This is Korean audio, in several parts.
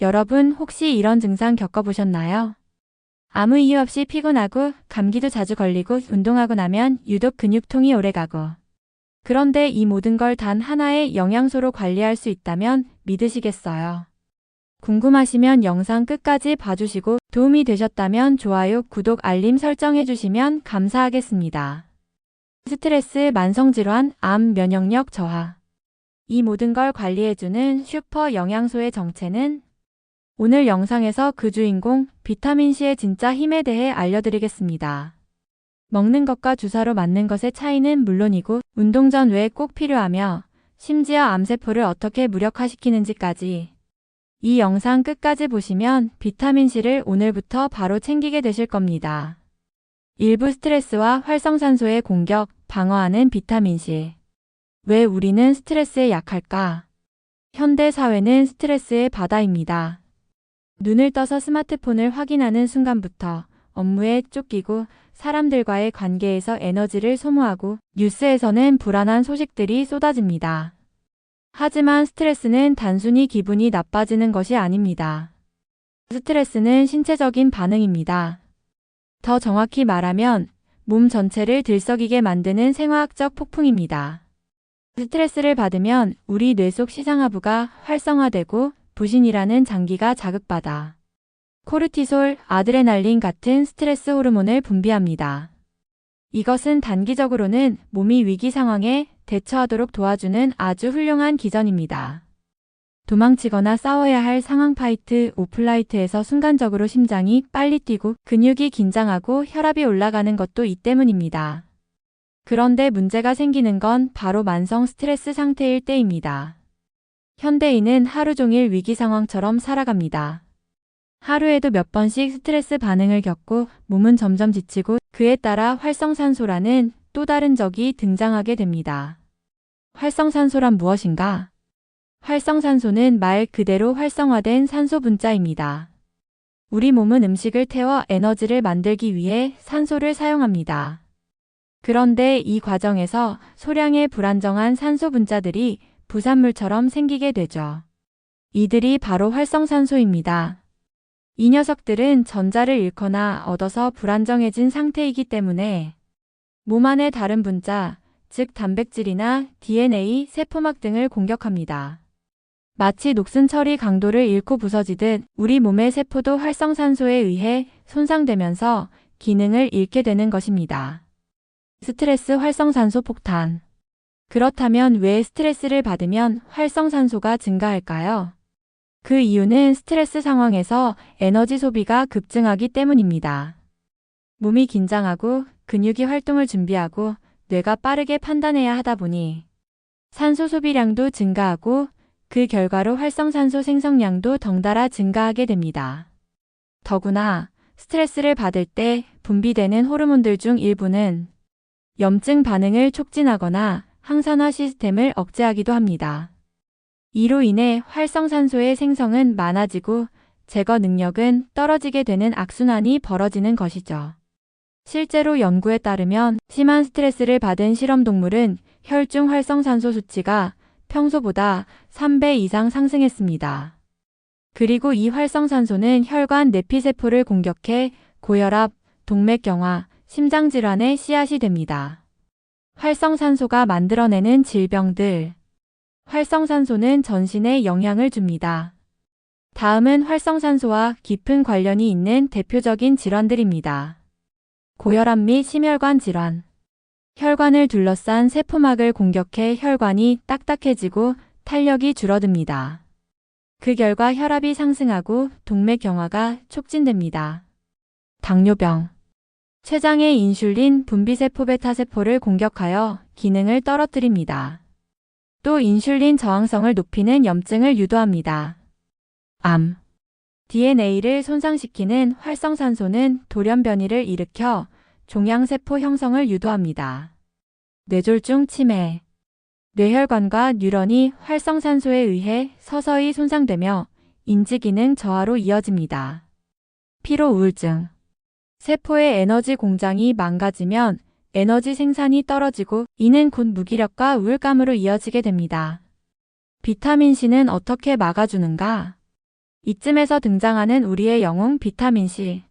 여러분 혹시 이런 증상 겪어보셨나요? 아무 이유 없이 피곤하고 감기도 자주 걸리고 운동하고 나면 유독 근육통이 오래가고. 그런데 이 모든 걸 단 하나의 영양소로 관리할 수 있다면 믿으시겠어요? 궁금하시면 영상 끝까지 봐주시고 도움이 되셨다면 좋아요, 구독, 알림 설정해 주시면 감사하겠습니다. 스트레스, 만성질환, 암, 면역력 저하. 이 모든 걸 관리해주는 슈퍼 영양소의 정체는 오늘 영상에서 그 주인공 비타민C의 진짜 힘에 대해 알려드리겠습니다. 먹는 것과 주사로 맞는 것의 차이는 물론이고 운동 전 왜 꼭 필요하며 심지어 암세포를 어떻게 무력화시키는지까지 이 영상 끝까지 보시면 비타민C를 오늘부터 바로 챙기게 되실 겁니다. 일부 스트레스와 활성산소의 공격, 방어하는 비타민C. 왜 우리는 스트레스에 약할까? 현대 사회는 스트레스의 바다입니다. 눈을 떠서 스마트폰을 확인하는 순간부터 업무에 쫓기고 사람들과의 관계에서 에너지를 소모하고 뉴스에서는 불안한 소식들이 쏟아집니다. 하지만 스트레스는 단순히 기분이 나빠지는 것이 아닙니다. 스트레스는 신체적인 반응입니다. 더 정확히 말하면 몸 전체를 들썩이게 만드는 생화학적 폭풍입니다. 스트레스를 받으면 우리 뇌 속 시상하부가 활성화되고 부신이라는 장기가 자극받아 코르티솔, 아드레날린 같은 스트레스 호르몬을 분비합니다. 이것은 단기적으로는 몸이 위기 상황에 대처하도록 도와주는 아주 훌륭한 기전입니다. 도망치거나 싸워야 할 상황 파이트, 오플라이트에서 순간적으로 심장이 빨리 뛰고 근육이 긴장하고 혈압이 올라가는 것도 이 때문입니다. 그런데 문제가 생기는 건 바로 만성 스트레스 상태일 때입니다. 현대인은 하루 종일 위기 상황처럼 살아갑니다. 하루에도 몇 번씩 스트레스 반응을 겪고 몸은 점점 지치고 그에 따라 활성산소라는 또 다른 적이 등장하게 됩니다. 활성산소란 무엇인가? 활성산소는 말 그대로 활성화된 산소 분자입니다. 우리 몸은 음식을 태워 에너지를 만들기 위해 산소를 사용합니다. 그런데 이 과정에서 소량의 불안정한 산소 분자들이 부산물처럼 생기게 되죠. 이들이 바로 활성산소입니다. 이 녀석들은 전자를 잃거나 얻어서 불안정해진 상태이기 때문에 몸 안의 다른 분자, 즉 단백질이나 DNA, 세포막 등을 공격합니다. 마치 녹슨 철이 강도를 잃고 부서지듯 우리 몸의 세포도 활성산소에 의해 손상되면서 기능을 잃게 되는 것입니다. 스트레스 활성산소 폭탄. 그렇다면 왜 스트레스를 받으면 활성산소가 증가할까요? 그 이유는 스트레스 상황에서 에너지 소비가 급증하기 때문입니다. 몸이 긴장하고 근육이 활동을 준비하고 뇌가 빠르게 판단해야 하다 보니 산소 소비량도 증가하고 그 결과로 활성산소 생성량도 덩달아 증가하게 됩니다. 더구나 스트레스를 받을 때 분비되는 호르몬들 중 일부는 염증 반응을 촉진하거나 항산화 시스템을 억제하기도 합니다. 이로 인해 활성산소의 생성은 많아지고 제거 능력은 떨어지게 되는 악순환이 벌어지는 것이죠. 실제로 연구에 따르면 심한 스트레스를 받은 실험 동물은 혈중 활성산소 수치가 평소보다 3배 이상 상승했습니다. 그리고 이 활성산소는 혈관 내피세포를 공격해 고혈압, 동맥경화, 심장질환의 씨앗이 됩니다. 활성산소가 만들어내는 질병들. 활성산소는 전신에 영향을 줍니다. 다음은 활성산소와 깊은 관련이 있는 대표적인 질환들입니다. 고혈압 및 심혈관 질환. 혈관을 둘러싼 세포막을 공격해 혈관이 딱딱해지고 탄력이 줄어듭니다. 그 결과 혈압이 상승하고 동맥경화가 촉진됩니다. 당뇨병. 췌장의 인슐린 분비세포 베타세포를 공격하여 기능을 떨어뜨립니다. 또 인슐린 저항성을 높이는 염증을 유도합니다. 암. DNA를 손상시키는 활성산소는 돌연 변이를 일으켜 종양세포 형성을 유도합니다. 뇌졸중 치매. 뇌혈관과 뉴런이 활성산소에 의해 서서히 손상되며 인지기능 저하로 이어집니다. 피로 우울증. 세포의 에너지 공장이 망가지면 에너지 생산이 떨어지고 이는 곧 무기력과 우울감으로 이어지게 됩니다. 비타민C는 어떻게 막아주는가? 이쯤에서 등장하는 우리의 영웅 비타민C.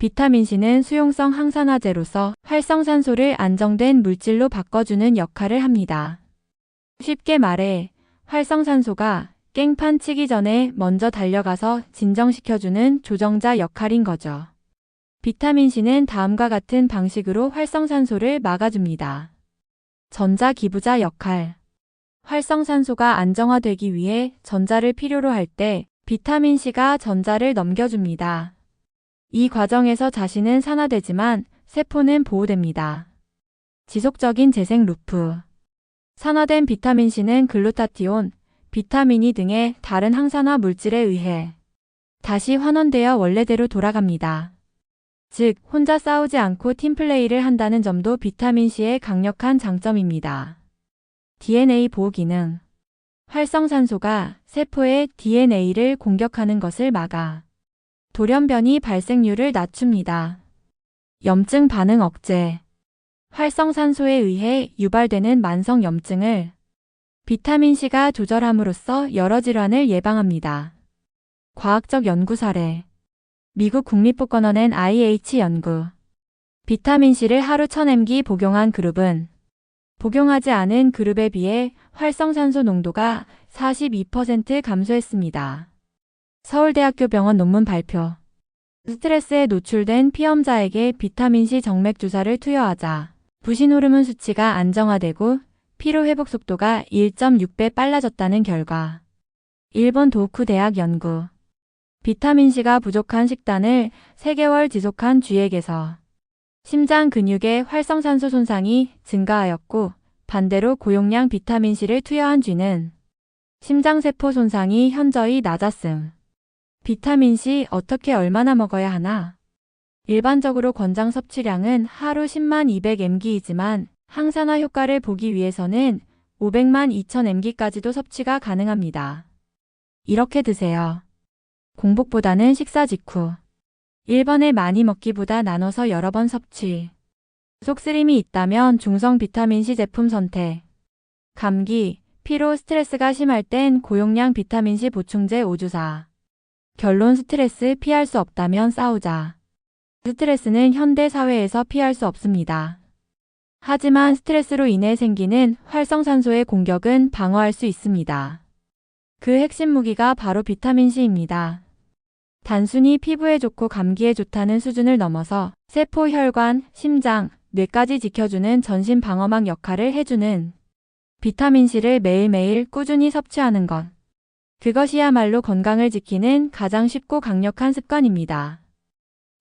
비타민C는 수용성 항산화제로서 활성산소를 안정된 물질로 바꿔주는 역할을 합니다. 쉽게 말해 활성산소가 깽판 치기 전에 먼저 달려가서 진정시켜주는 조정자 역할인 거죠. 비타민C는 다음과 같은 방식으로 활성산소를 막아줍니다. 전자기부자 역할. 활성산소가 안정화되기 위해 전자를 필요로 할 때 비타민C가 전자를 넘겨줍니다. 이 과정에서 자신은 산화되지만 세포는 보호됩니다. 지속적인 재생 루프. 산화된 비타민C는 글루타티온, 비타민이 등의 다른 항산화 물질에 의해 다시 환원되어 원래대로 돌아갑니다. 즉, 혼자 싸우지 않고 팀플레이를 한다는 점도 비타민C의 강력한 장점입니다. DNA 보호 기능. 활성산소가 세포의 DNA를 공격하는 것을 막아 돌연변이 발생률을 낮춥니다. 염증 반응 억제. 활성산소에 의해 유발되는 만성 염증을 비타민C가 조절함으로써 여러 질환을 예방합니다. 과학적 연구 사례. 미국 국립복권원 NIH 연구. 비타민C를 하루 1000mg 복용한 그룹은 복용하지 않은 그룹에 비해 활성산소 농도가 42% 감소했습니다. 서울대학교 병원 논문 발표. 스트레스에 노출된 피험자에게 비타민C 정맥 주사를 투여하자 부신 호르몬 수치가 안정화되고 피로 회복 속도가 1.6배 빨라졌다는 결과. 일본 도쿠 대학 연구. 비타민C가 부족한 식단을 3개월 지속한 쥐에게서 심장 근육의 활성산소 손상이 증가하였고 반대로 고용량 비타민C를 투여한 쥐는 심장세포 손상이 현저히 낮았음. 비타민C 어떻게 얼마나 먹어야 하나? 일반적으로 권장 섭취량은 하루 10만 200mg이지만 항산화 효과를 보기 위해서는 500만 2000mg까지도 섭취가 가능합니다. 이렇게 드세요. 공복보다는 식사 직후. 1번에 많이 먹기보다 나눠서 여러 번 섭취. 속쓰림이 있다면 중성 비타민C 제품 선택. 감기, 피로, 스트레스가 심할 땐 고용량 비타민C 보충제 5주사. 결론 스트레스 피할 수 없다면 싸우자. 스트레스는 현대 사회에서 피할 수 없습니다. 하지만 스트레스로 인해 생기는 활성산소의 공격은 방어할 수 있습니다. 그 핵심 무기가 바로 비타민C입니다. 단순히 피부에 좋고 감기에 좋다는 수준을 넘어서 세포, 혈관, 심장, 뇌까지 지켜주는 전신 방어막 역할을 해주는 비타민C를 매일매일 꾸준히 섭취하는 것. 그것이야말로 건강을 지키는 가장 쉽고 강력한 습관입니다.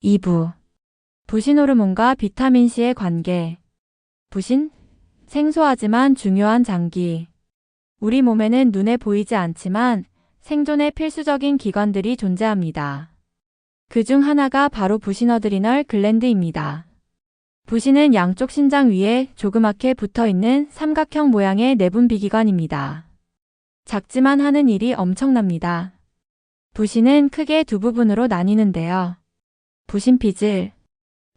2부. 부신 호르몬과 비타민C의 관계. 부신? 생소하지만 중요한 장기. 우리 몸에는 눈에 보이지 않지만 생존에 필수적인 기관들이 존재합니다. 그 중 하나가 바로 부시너드리널 글랜드입니다. 부신은 양쪽 신장 위에 조그맣게 붙어 있는 삼각형 모양의 내분 비기관입니다. 작지만 하는 일이 엄청납니다. 부신은 크게 두 부분으로 나뉘는데요. 부신피질,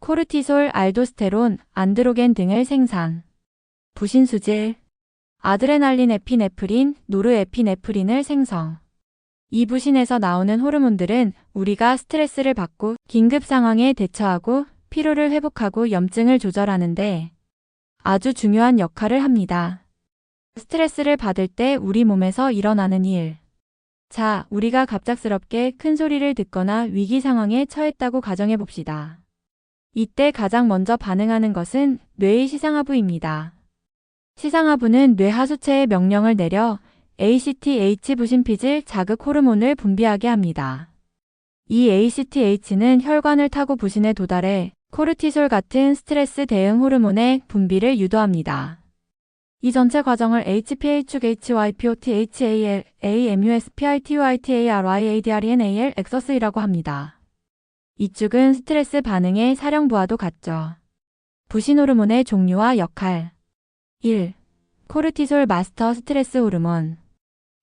코르티솔, 알도스테론, 안드로겐 등을 생산. 부신수질, 아드레날린, 에피네프린, 노르에피네프린을 생성. 이 부신에서 나오는 호르몬들은 우리가 스트레스를 받고 긴급 상황에 대처하고 피로를 회복하고 염증을 조절하는데 아주 중요한 역할을 합니다. 스트레스를 받을 때 우리 몸에서 일어나는 일. 자, 우리가 갑작스럽게 큰 소리를 듣거나 위기 상황에 처했다고 가정해 봅시다. 이때 가장 먼저 반응하는 것은 뇌의 시상하부입니다. 시상하부는 뇌 하수체에 명령을 내려 ACTH 부신피질 자극 호르몬을 분비하게 합니다. 이 ACTH는 혈관을 타고 부신에 도달해 코르티솔 같은 스트레스 대응 호르몬의 분비를 유도합니다. 이 전체 과정을 HPH, HYPOT, HAL, AMUS, PITUIT, ARY, ADRENAL, 엑서스이라고 합니다. 이쪽은 스트레스 반응의 사령부와도 같죠. 부신 호르몬의 종류와 역할 1. 코르티솔 마스터 스트레스 호르몬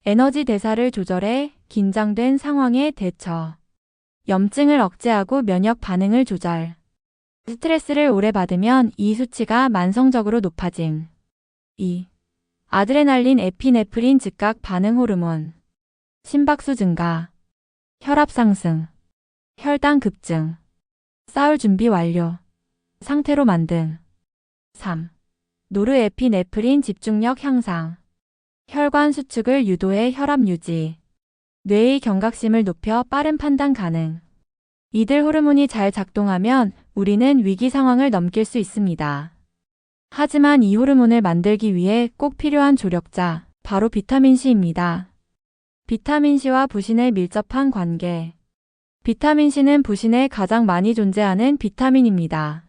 에너지 대사를 조절해 긴장된 상황에 대처. 염증을 억제하고 면역 반응을 조절. 스트레스를 오래 받으면 이 수치가 만성적으로 높아짐. 2. 아드레날린 에피네프린 즉각 반응 호르몬. 심박수 증가. 혈압 상승, 혈당 급증, 싸울 준비 완료, 상태로 만든 3. 노르에피네프린 집중력 향상, 혈관 수축을 유도해 혈압 유지, 뇌의 경각심을 높여 빠른 판단 가능. 이들 호르몬이 잘 작동하면 우리는 위기 상황을 넘길 수 있습니다. 하지만 이 호르몬을 만들기 위해 꼭 필요한 조력자, 바로 비타민C입니다. 비타민C와 부신의 밀접한 관계. 비타민C는 부신에 가장 많이 존재하는 비타민입니다.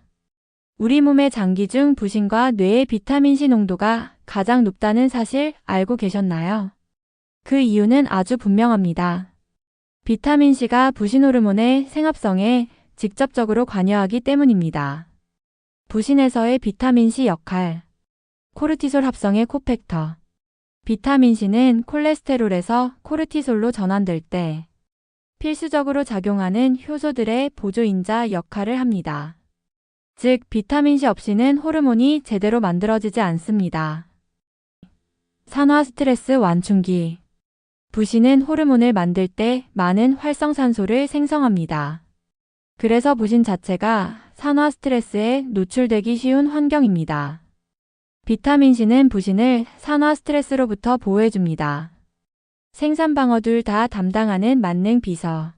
우리 몸의 장기 중 부신과 뇌의 비타민C 농도가 가장 높다는 사실 알고 계셨나요? 그 이유는 아주 분명합니다. 비타민C가 부신 호르몬의 생합성에 직접적으로 관여하기 때문입니다. 부신에서의 비타민C 역할. 코르티솔 합성의 코팩터. 비타민C는 콜레스테롤에서 코르티솔로 전환될 때 필수적으로 작용하는 효소들의 보조인자 역할을 합니다. 즉, 비타민C 없이는 호르몬이 제대로 만들어지지 않습니다. 산화 스트레스 완충기. 부신은 호르몬을 만들 때 많은 활성산소를 생성합니다. 그래서 부신 자체가 산화 스트레스에 노출되기 쉬운 환경입니다. 비타민C는 부신을 산화 스트레스로부터 보호해줍니다. 생산 방어 둘 다 담당하는 만능 비서.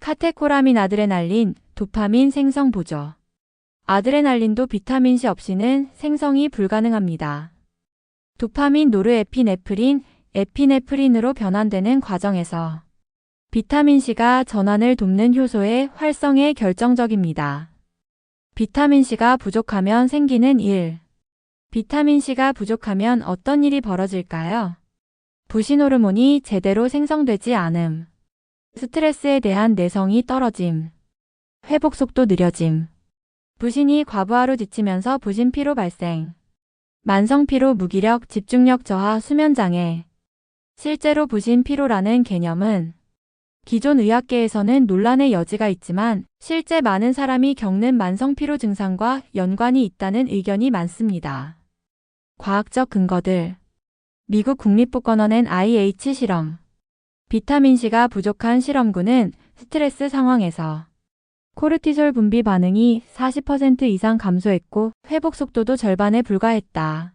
카테코라민 아드레날린, 도파민 생성 보조. 아드레날린도 비타민C 없이는 생성이 불가능합니다. 도파민 노르에피네프린, 에피네프린으로 변환되는 과정에서 비타민C가 전환을 돕는 효소의 활성에 결정적입니다. 비타민C가 부족하면 생기는 일. 비타민C가 부족하면 어떤 일이 벌어질까요? 부신 호르몬이 제대로 생성되지 않음. 스트레스에 대한 내성이 떨어짐. 회복 속도 느려짐. 부신이 과부하로 지치면서 부신 피로 발생. 만성 피로 무기력, 집중력 저하, 수면 장애. 실제로 부신 피로라는 개념은 기존 의학계에서는 논란의 여지가 있지만 실제 많은 사람이 겪는 만성 피로 증상과 연관이 있다는 의견이 많습니다. 과학적 근거들 미국 국립복권원 NIH 실험 비타민C가 부족한 실험군은 스트레스 상황에서 코르티솔 분비 반응이 40% 이상 감소했고 회복 속도도 절반에 불과했다.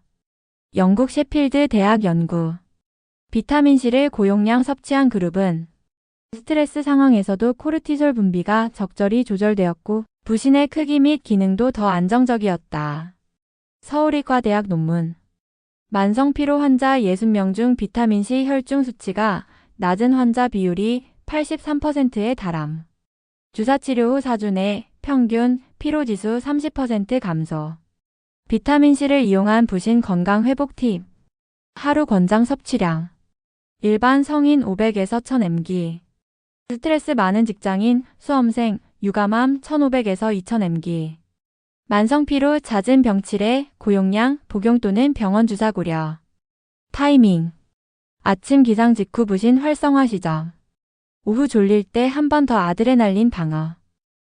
영국 셰필드 대학 연구 비타민C를 고용량 섭취한 그룹은 스트레스 상황에서도 코르티솔 분비가 적절히 조절되었고 부신의 크기 및 기능도 더 안정적이었다. 서울의과대학 논문 만성 피로 환자 60명 중 비타민C 혈중 수치가 낮은 환자 비율이 83%에 달함. 주사 치료 후 4주 내 평균 피로지수 30% 감소. 비타민C를 이용한 부신 건강 회복 팁. 하루 권장 섭취량. 일반 성인 500에서 1000mg. 스트레스 많은 직장인, 수험생, 육아맘 1500에서 2000mg. 만성 피로 잦은 병치레, 고용량, 복용 또는 병원 주사 고려. 타이밍. 아침 기상 직후 부신 활성화 시점. 오후 졸릴 때 한 번 더 아드레날린 방어.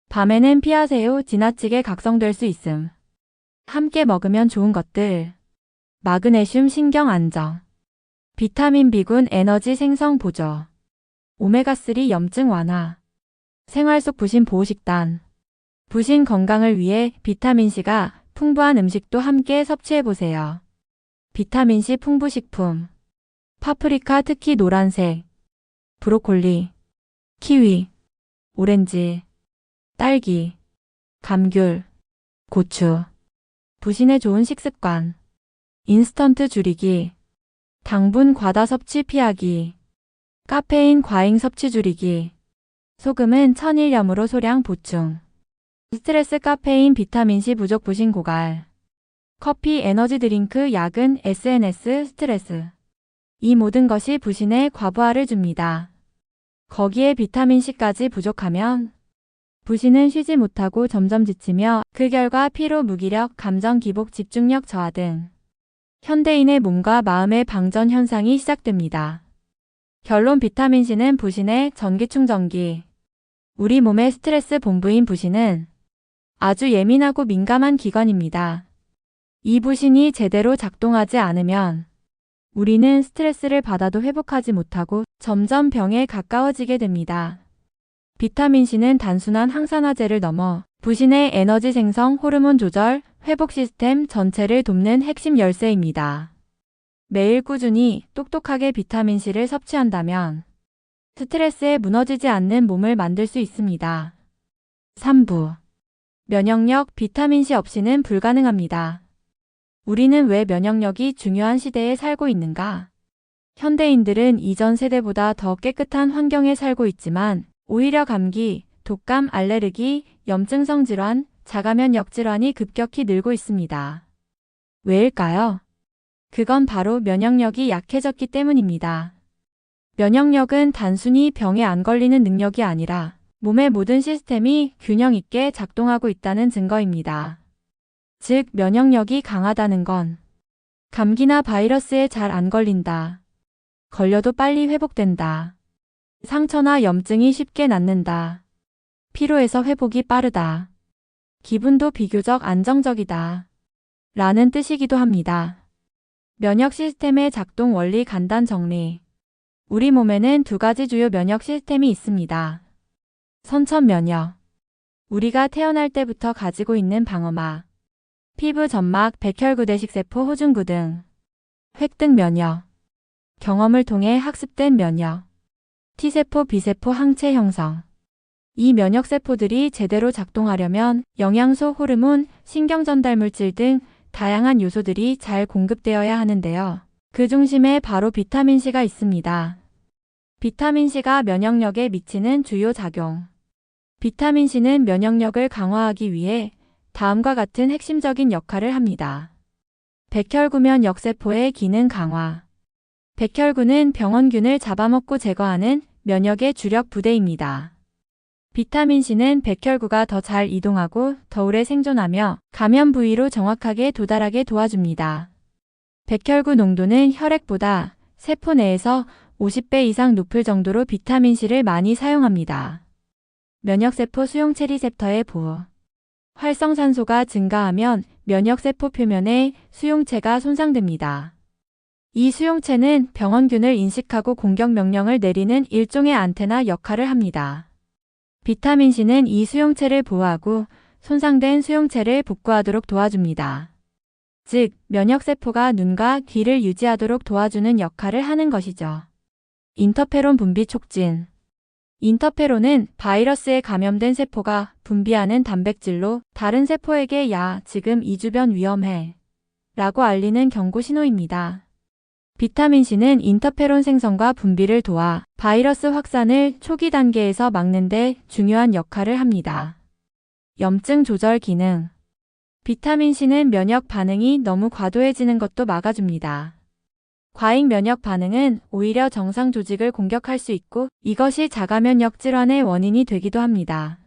밤에는 피하세요. 지나치게 각성될 수 있음. 함께 먹으면 좋은 것들. 마그네슘 신경 안정. 비타민 B군 에너지 생성 보조. 오메가3 염증 완화. 생활 속 부신 보호식단. 부신 건강을 위해 비타민C가 풍부한 음식도 함께 섭취해보세요. 비타민C 풍부 식품. 파프리카 특히 노란색. 브로콜리. 키위. 오렌지. 딸기. 감귤. 고추. 부신에 좋은 식습관. 인스턴트 줄이기. 당분 과다 섭취 피하기. 카페인 과잉 섭취 줄이기. 소금은 천일염으로 소량 보충. 스트레스 카페인 비타민C 부족 부신 고갈. 커피 에너지 드링크 약은 SNS 스트레스. 이 모든 것이 부신에 과부하를 줍니다. 거기에 비타민C까지 부족하면 부신은 쉬지 못하고 점점 지치며 그 결과 피로 무기력, 감정 기복, 집중력 저하 등 현대인의 몸과 마음의 방전 현상이 시작됩니다. 결론 비타민C는 부신의 전기충전기. 우리 몸의 스트레스 본부인 부신은 아주 예민하고 민감한 기관입니다. 이 부신이 제대로 작동하지 않으면 우리는 스트레스를 받아도 회복하지 못하고 점점 병에 가까워지게 됩니다. 비타민C는 단순한 항산화제를 넘어 부신의 에너지 생성, 호르몬 조절, 회복 시스템 전체를 돕는 핵심 열쇠입니다. 매일 꾸준히 똑똑하게 비타민C를 섭취한다면 스트레스에 무너지지 않는 몸을 만들 수 있습니다. 3부 면역력 비타민C 없이는 불가능합니다. 우리는 왜 면역력이 중요한 시대에 살고 있는가? 현대인들은 이전 세대보다 더 깨끗한 환경에 살고 있지만 오히려 감기, 독감, 알레르기, 염증성 질환, 자가면역 질환이 급격히 늘고 있습니다. 왜일까요? 그건 바로 면역력이 약해졌기 때문입니다. 면역력은 단순히 병에 안 걸리는 능력이 아니라 몸의 모든 시스템이 균형 있게 작동하고 있다는 증거입니다. 즉, 면역력이 강하다는 건 감기나 바이러스에 잘 안 걸린다. 걸려도 빨리 회복된다. 상처나 염증이 쉽게 낫는다. 피로에서 회복이 빠르다. 기분도 비교적 안정적이다. 라는 뜻이기도 합니다. 면역 시스템의 작동 원리 간단 정리. 우리 몸에는 두 가지 주요 면역 시스템이 있습니다. 선천 면역. 우리가 태어날 때부터 가지고 있는 방어막, 피부 점막, 백혈구대 식 세포, 호중구 등. 획득 면역. 경험을 통해 학습된 면역. T세포, B세포 항체 형성. 이 면역세포들이 제대로 작동하려면 영양소, 호르몬, 신경전달물질 등 다양한 요소들이 잘 공급되어야 하는데요. 그 중심에 바로 비타민C가 있습니다. 비타민C가 면역력에 미치는 주요 작용. 비타민C는 면역력을 강화하기 위해 다음과 같은 핵심적인 역할을 합니다. 백혈구면 역세포의 기능 강화. 백혈구는 병원균을 잡아먹고 제거하는 면역의 주력 부대입니다. 비타민C는 백혈구가 더 잘 이동하고 더 오래 생존하며 감염 부위로 정확하게 도달하게 도와줍니다. 백혈구 농도는 혈액보다 세포 내에서 50배 이상 높을 정도로 비타민C를 많이 사용합니다. 면역세포 수용체 리셉터의 보호. 활성산소가 증가하면 면역세포 표면의 수용체가 손상됩니다. 이 수용체는 병원균을 인식하고 공격 명령을 내리는 일종의 안테나 역할을 합니다. 비타민C는 이 수용체를 보호하고 손상된 수용체를 복구하도록 도와줍니다. 즉, 면역세포가 눈과 귀를 유지하도록 도와주는 역할을 하는 것이죠. 인터페론 분비 촉진. 인터페론은 바이러스에 감염된 세포가 분비하는 단백질로 다른 세포에게 야, 지금 이 주변 위험해. 라고 알리는 경고 신호입니다. 비타민C는 인터페론 생성과 분비를 도와 바이러스 확산을 초기 단계에서 막는 데 중요한 역할을 합니다. 염증 조절 기능. 비타민C는 면역 반응이 너무 과도해지는 것도 막아줍니다. 과잉 면역 반응은 오히려 정상 조직을 공격할 수 있고 이것이 자가면역 질환의 원인이 되기도 합니다.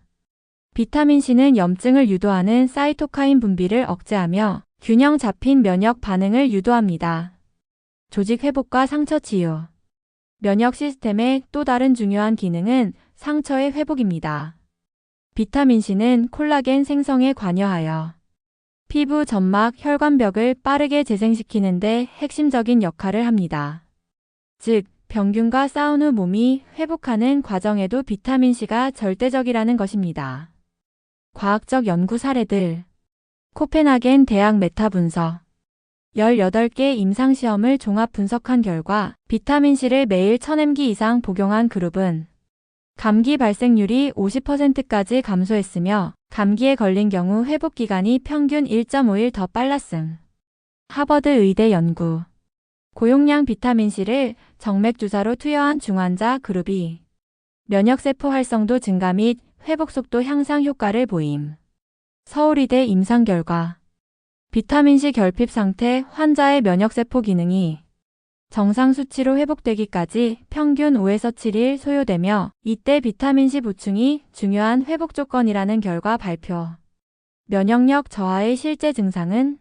비타민C는 염증을 유도하는 사이토카인 분비를 억제하며 균형 잡힌 면역 반응을 유도합니다. 조직 회복과 상처 치유. 면역 시스템의 또 다른 중요한 기능은 상처의 회복입니다. 비타민C는 콜라겐 생성에 관여하여 피부 점막 혈관벽을 빠르게 재생시키는데 핵심적인 역할을 합니다. 즉, 병균과 싸운 후 몸이 회복하는 과정에도 비타민C가 절대적이라는 것입니다. 과학적 연구 사례들 코펜하겐 대학 메타 분석 18개 임상시험을 종합 분석한 결과 비타민C를 매일 1000mg 이상 복용한 그룹은 감기 발생률이 50%까지 감소했으며 감기에 걸린 경우 회복 기간이 평균 1.5일 더 빨랐음. 하버드 의대 연구. 고용량 비타민C를 정맥 주사로 투여한 중환자 그룹이 면역세포 활성도 증가 및 회복 속도 향상 효과를 보임. 서울의대 임상 결과. 비타민C 결핍 상태 환자의 면역세포 기능이 정상 수치로 회복되기까지 평균 5에서 7일 소요되며 이때 비타민C 보충이 중요한 회복 조건이라는 결과 발표. 면역력 저하의 실제 증상은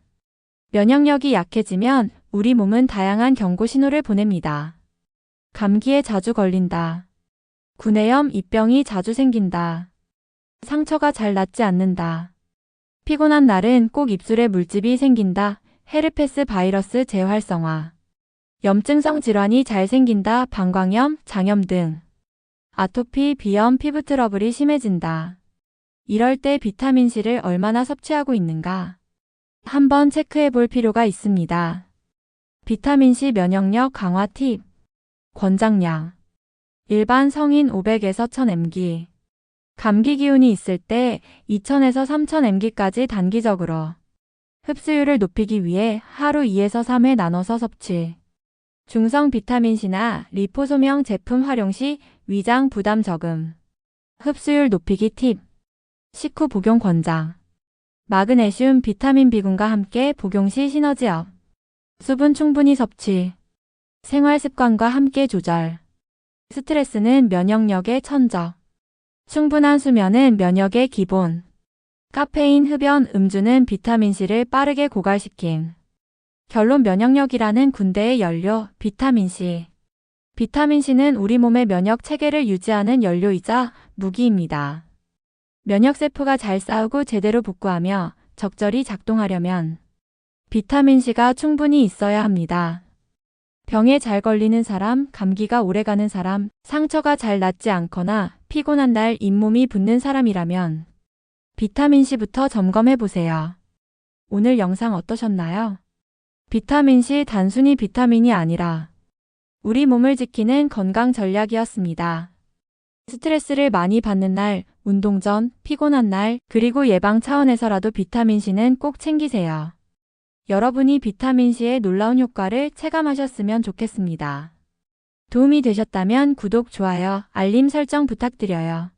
면역력이 약해지면 우리 몸은 다양한 경고 신호를 보냅니다. 감기에 자주 걸린다. 구내염, 입병이 자주 생긴다. 상처가 잘 낫지 않는다. 피곤한 날은 꼭 입술에 물집이 생긴다. 헤르페스 바이러스 재활성화. 염증성 질환이 잘 생긴다. 방광염, 장염 등. 아토피, 비염, 피부 트러블이 심해진다. 이럴 때 비타민C를 얼마나 섭취하고 있는가? 한번 체크해 볼 필요가 있습니다. 비타민C 면역력 강화 팁. 권장량. 일반 성인 500에서 1000mg. 감기 기운이 있을 때 2000에서 3000mg까지 단기적으로. 흡수율을 높이기 위해 하루 2에서 3회 나눠서 섭취. 중성 비타민C나 리포소명 제품 활용 시 위장 부담 적음. 흡수율 높이기 팁. 식후 복용 권장. 마그네슘, 비타민 B군과 함께 복용 시 시너지업. 수분 충분히 섭취. 생활 습관과 함께 조절. 스트레스는 면역력의 천적. 충분한 수면은 면역의 기본. 카페인, 흡연, 음주는 비타민C를 빠르게 고갈시킴. 결론 면역력이라는 군대의 연료, 비타민C. 비타민C는 우리 몸의 면역 체계를 유지하는 연료이자 무기입니다. 면역세포가 잘 싸우고 제대로 복구하며 적절히 작동하려면 비타민C가 충분히 있어야 합니다. 병에 잘 걸리는 사람, 감기가 오래가는 사람, 상처가 잘 낫지 않거나 피곤한 날 잇몸이 붓는 사람이라면 비타민C부터 점검해 보세요. 오늘 영상 어떠셨나요? 비타민C 단순히 비타민이 아니라 우리 몸을 지키는 건강 전략이었습니다. 스트레스를 많이 받는 날, 운동 전, 피곤한 날, 그리고 예방 차원에서라도 비타민C는 꼭 챙기세요. 여러분이 비타민C의 놀라운 효과를 체감하셨으면 좋겠습니다. 도움이 되셨다면 구독, 좋아요, 알림 설정 부탁드려요.